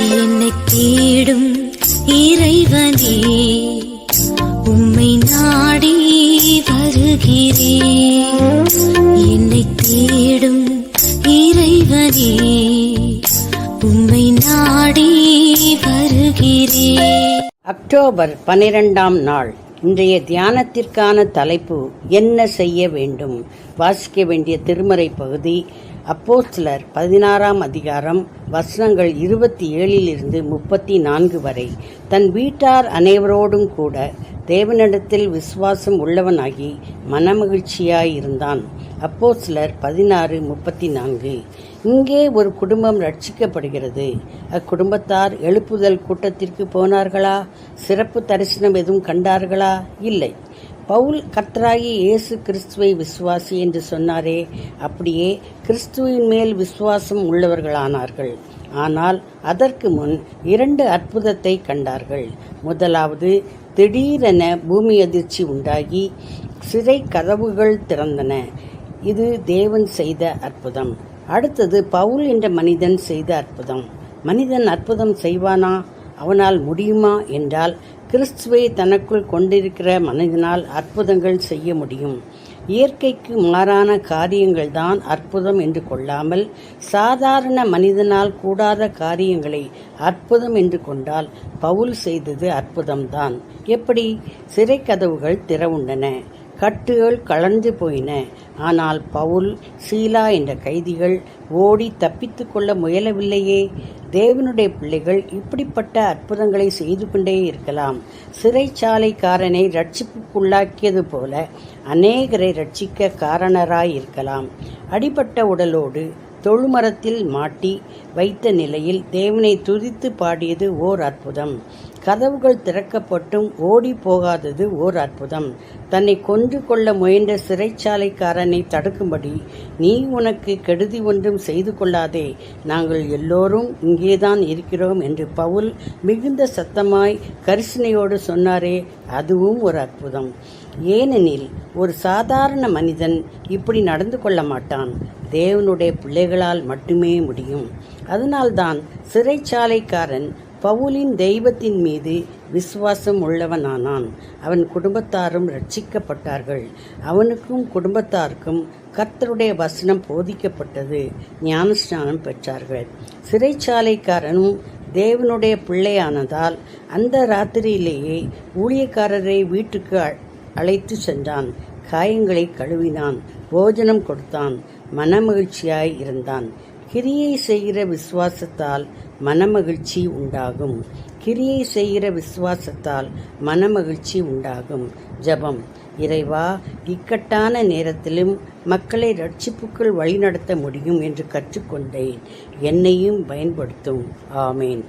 என்னை தேடும் இறைவனே உம்மை நாடி வருகிறேன் என்னை தேடும் இறைவனே உம்மை நாடி வருகிறேன் அக்டோபர் பனிரெண்டாம் நாள். இன்றைய தியானத்திற்கான தலைப்பு என்ன செய்ய வேண்டும்? வாசிக்க வேண்டிய திருமறை பகுதி அப்போஸ்லர் பதினாறாம் அதிகாரம் வசனங்கள் இருபத்தி ஏழிலிருந்து முப்பத்தி நான்கு வரை. தன் வீட்டார் அனைவரோடும் கூட தேவனிடத்தில் விசுவாசம் உள்ளவனாகி மனமகிழ்ச்சியாயிருந்தான் அப்போ சிலர் பதினாறு முப்பத்தி நான்கு இங்கே ஒரு குடும்பம் ரட்சிக்கப்படுகிறது. அக்குடும்பத்தார் எழுப்புதல் கூட்டத்திற்கு போனார்களா? சிறப்பு தரிசனம் எதுவும் கண்டார்களா? இல்லை. பவுல் கர்த்தராகி இயேசு கிறிஸ்துவை விசுவாசி என்று சொன்னாரே அப்படியே கிறிஸ்துவின் மேல் விசுவாசம் உள்ளவர்களானார்கள். ஆனால் அதற்கு முன் இரண்டு அற்புதத்தை கண்டார்கள். முதலாவது திடீரென பூமி அதிர்ச்சி உண்டாகி சிறை கதவுகள் திறந்தன. இது தேவன் செய்த அற்புதம். அடுத்தது பவுல் என்ற மனிதன் செய்த அற்புதம். மனிதன் அற்புதம் செய்வானா? அவனால் முடியுமா? என்றால் கிறிஸ்துவை தனக்குள் கொண்டிருக்கிற மனிதனால் அற்புதங்கள் செய்ய முடியும். இயற்கைக்கு மாறான காரியங்கள் தான் அற்புதம் என்று கொள்ளாமல் சாதாரண மனிதனால் கூடாத காரியங்களை அற்புதம் என்று கொண்டால் பவுல் செய்தது அற்புதம்தான். எப்படி? சிறை கதவுகள் திறவுண்டன. கட்டுகள் கலந்து போயின. ஆனால் பவுல் சீலா என்ற கைதிகள் ஓடி தப்பித்து கொள்ள முயலவில்லையே. தேவனுடைய பிள்ளைகள் இப்படிப்பட்ட அற்புதங்களை செய்து கொண்டே இருக்கலாம். சிறைச்சாலைக்காரனை ரட்சிப்புக்குள்ளாக்கியது போல அநேகரை ரட்சிக்க காரணராய் இருக்கலாம். அடிபட்ட உடலோடு தொழுமரத்தில் மாட்டி வைத்த நிலையில் தேவனை துதித்து பாடியது ஓர் அற்புதம். கதவுகள் திறக்கப்பட்டும் ஓடி போகாதது ஓர் அற்புதம். தன்னை கொன்று கொள்ள முயன்ற சிறைச்சாலைக்காரனை தடுக்கும்படி நீ உனக்கு கெடுதி ஒன்றும் செய்து கொள்ளாதே. நாங்கள் எல்லோரும் இங்கேதான் இருக்கிறோம் என்று பவுல் மிகுந்த சத்தமாய் கரிசனையோடு சொன்னாரே அதுவும் ஒரு அற்புதம். ஏனெனில் ஒரு சாதாரண மனிதன் இப்படி நடந்து கொள்ள மாட்டான். தேவனுடைய பிள்ளைகளால் மட்டுமே முடியும். அதனால்தான் சிறைச்சாலைக்காரன் பவுலின் தெய்வத்தின் மீது விசுவாசம் உள்ளவனானான். அவன் குடும்பத்தாரும் ரட்சிக்கப்பட்டார்கள் அவனுக்கும் குடும்பத்தாருக்கும் கர்த்தருடைய வசனம் போதிக்கப்பட்டது. ஞானஸ்நானம் பெற்றார்கள். சிறைச்சாலைக்காரனும் தேவனுடைய பிள்ளையானதால் அந்த ராத்திரியிலேயே ஊழியக்காரரை வீட்டுக்கு அழைத்து சென்றான். காயங்களை கழுவினான். போஜனம் கொடுத்தான். மனமகிழ்ச்சியாய் இருந்தான். கிரியை செய்கிற விசுவாசத்தால் மனமகிழ்ச்சி உண்டாகும். கிரியை செய்கிற விசுவாசத்தால் மனமகிழ்ச்சி உண்டாகும். ஜபம். இறைவா இக்கட்டான நேரத்திலும் மக்களை ரட்சிப்புக்குள் வழிநடத்த முடியும் என்று கற்றுக்கொண்டேன். என்னையும் பயன்படுத்தும். ஆமேன்.